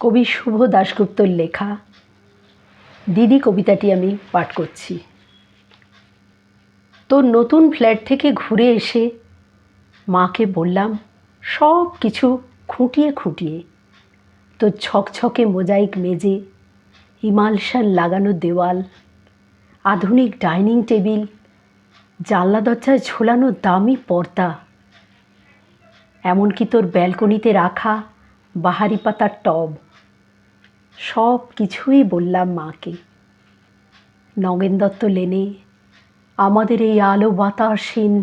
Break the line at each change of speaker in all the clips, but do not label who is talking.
কবি শুভ দাশগুপ্তর লেখা। দিদি কবিতাটি আমি পাঠ করছি। তোর নতুন ফ্ল্যাট থেকে ঘুরে এসে মাকে বললাম, সব কিছু খুঁটিয়ে খুঁটিয়ে। তোর ছকছকে মোজাইক মেজে ইমালশান লাগানো দেওয়াল, আধুনিক ডাইনিং টেবিল, জানলা দরজায় ঝোলানো দামি পর্দা, এমনকি তোর ব্যালকনিতে রাখা বাহারি পাতার টব। সব কিছুই বললাম মাকে। নগেন দত্ত লেনে আমাদের এই আলো বাতাসহীন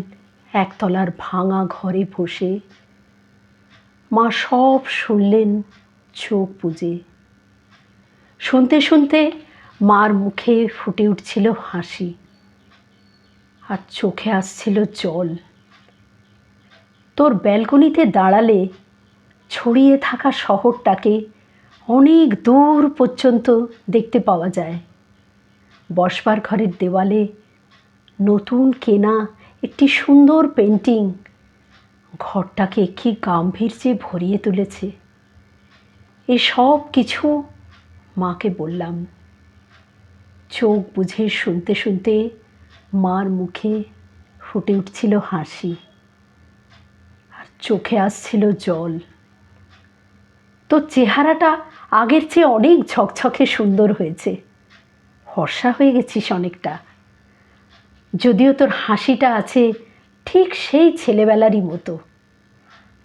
একতলার ভাঙা ঘরে বসে মা সব শুনলেন চোখ বুজে। শুনতে শুনতে মার মুখে ফুটে উঠছিল হাসি আর চোখে আসছিল জল। তোর ব্যালকনিতে দাঁড়ালে ছড়িয়ে থাকা শহরটাকে অনেক দূর পর্যন্ত দেখতে পাওয়া যায়। বসবার ঘরের দেওয়ালে নতুন কেনা একটি সুন্দর পেন্টিং ঘরটাকে কি গাম্ভীর্যে ভরিয়ে তুলেছে। এ সব কিছু মাকে বললাম। চোখ বুঝে শুনতে শুনতে মার মুখে ফুটে উঠছিল হাসি আর চোখে আসছিল জল। তোর চেহারাটা আগের চেয়ে অনেক ঝকঝকে সুন্দর হয়েছে। ফর্সা হয়ে গেছিস অনেকটা। যদিও তোর হাসিটা আছে ঠিক সেই ছেলেবেলারই মতো।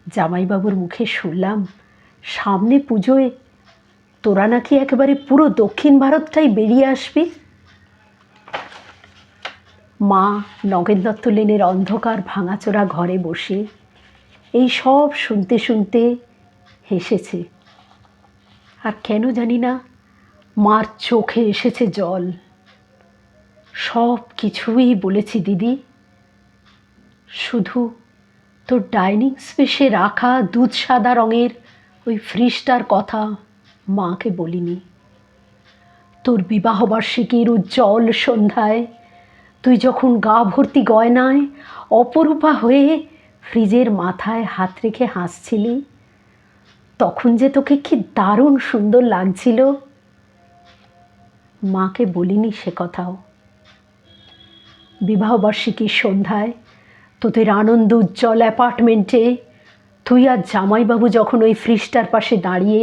জামাইবাবুর মুখে শুনলাম, সামনে পুজোয় তোরা নাকি একেবারে পুরো দক্ষিণ ভারতটাই বেরিয়ে আসবি? মা নগেন দত্ত লেনের অন্ধকার ভাঙাচোরা ঘরে বসে এই সব শুনতে শুনতে হেসেছে। আর কেন জানি না, মার চোখে এসেছে জল। সব কিছুই বলেছি দিদি। শুধু তোর ডাইনিং স্পেসে রাখা দুধ সাদা রঙের ওই ফ্রিজটার কথা মাকে বলিনি। তোর বিবাহবার্ষিকীর উজ্জ্বল সন্ধ্যায় তুই যখন গা ভর্তি গয়নায় অপরূপা হয়ে ফ্রিজের মাথায় হাত রেখে হাসছিলি তখন যে তোকে কি দারুণ সুন্দর লাগছিল? মাকে বলিনি সে কথাও। বিবাহবার্ষিকীর সন্ধ্যায় তোদের আনন্দ উজ্জ্বল অ্যাপার্টমেন্টে, তুই আর জামাইবাবু যখন ওই ফ্রিজটার পাশে দাঁড়িয়ে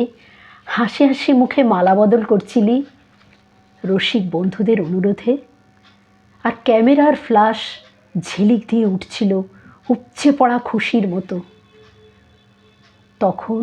হাসি হাসি মুখে মালা বদল করছিলি, রসিক বন্ধুদের অনুরোধে, আর ক্যামেরার ফ্ল্যাশ ঝিলিক দিয়ে উঠছিল উপচে পড়া খুশির মতো। তখন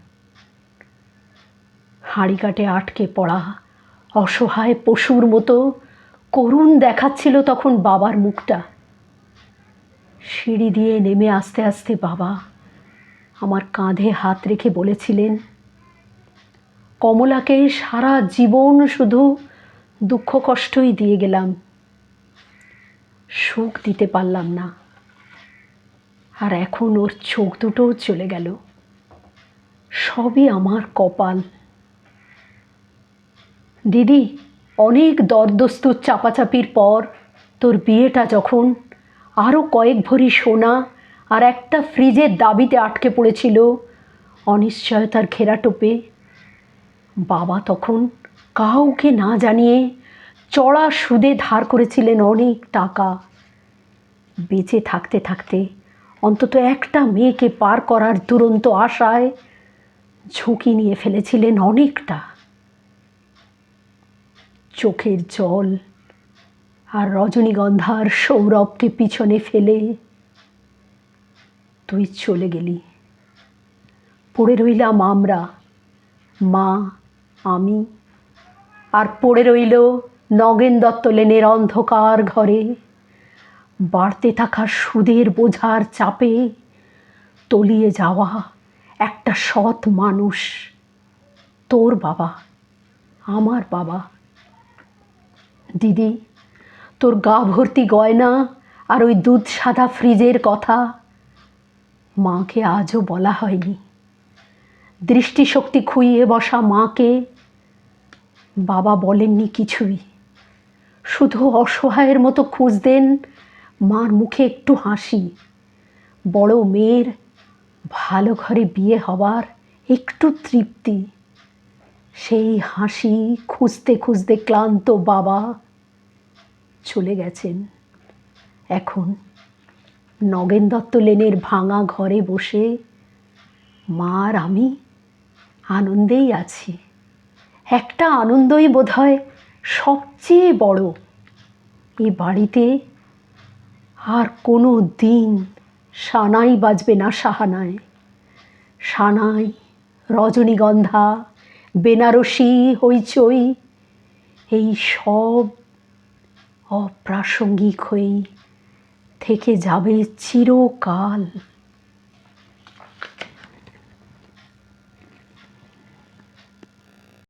হাঁড়ি কাটে আটকে পড়া। অসহায় পশুর মতো করুণ দেখাচ্ছিল তখন বাবার মুখটা। সিঁড়ি দিয়ে নেমে আস্তে আস্তে বাবা আমার কাঁধে হাত রেখে বলেছিলেন, কমলাকে সারা জীবন শুধু দুঃখ কষ্টই দিয়ে গেলাম। সুখ দিতে পারলাম না। আর এখন ওর চোখ দুটোও চলে গেল। সবই আমার কপাল। দিদি, অনেক দরদস্তুর চাপাচাপির পর তোর বিয়েটা যখন আরও কয়েক ভরি সোনা আর একটা ফ্রিজের দাবিতে আটকে পড়েছিল অনিশ্চয়তার ঘেরাটোপে বাবা তখন কাউকে না জানিয়ে চড়া সুদে ধার করেছিলেন অনেক টাকা। বেঁচে থাকতে থাকতে অন্তত একটা মেয়েকে পার করার দুরন্ত আশায় ঝুঁকি নিয়ে ফেলেছিলেন অনেকটা। চোখের জল আর রজনীগন্ধার সৌরভকে পিছনে ফেলে তুই চলে গেলি। পড়ে রইলাম আমরা, মা, আমি, আর পড়ে রইল নগেন দত্ত লেনের অন্ধকার ঘরে। বাড়তে থাকা সুদের বোঝার চাপে তলিয়ে যাওয়া একটা সৎ মানুষ। তোর বাবা, আমার বাবা। দিদি, তোর গা ভর্তি গয়না আর ওই দুধ সাদা ফ্রিজের কথা মাকে আজও বলা হয়নি। দৃষ্টিশক্তি খুইয়ে বসা মাকে বাবা বলেননি কিছুই। শুধু অসহায়ের মতো খুঁজতেন মার মুখে একটু হাসি। বড় মেয়ের ভালো ঘরে বিয়ে হবার একটু তৃপ্তি। সেই হাসি খুঁজতে খুঁজতে ক্লান্ত বাবা চলে গেছেন। এখন নগেন দত্ত লেনের ভাঙা ঘরে বসে মা আর আমি আনন্দেই আছি। একটা আনন্দই বোধহয় সবচেয়ে বড়। এ বাড়িতে আর কোনো দিন সানাই বাজবে না সাহানায়। সানাই, রজনীগন্ধা বেনারসি হইচই এই সব অপ্রাসঙ্গিক হয়েই থেকে যাবে চিরকাল।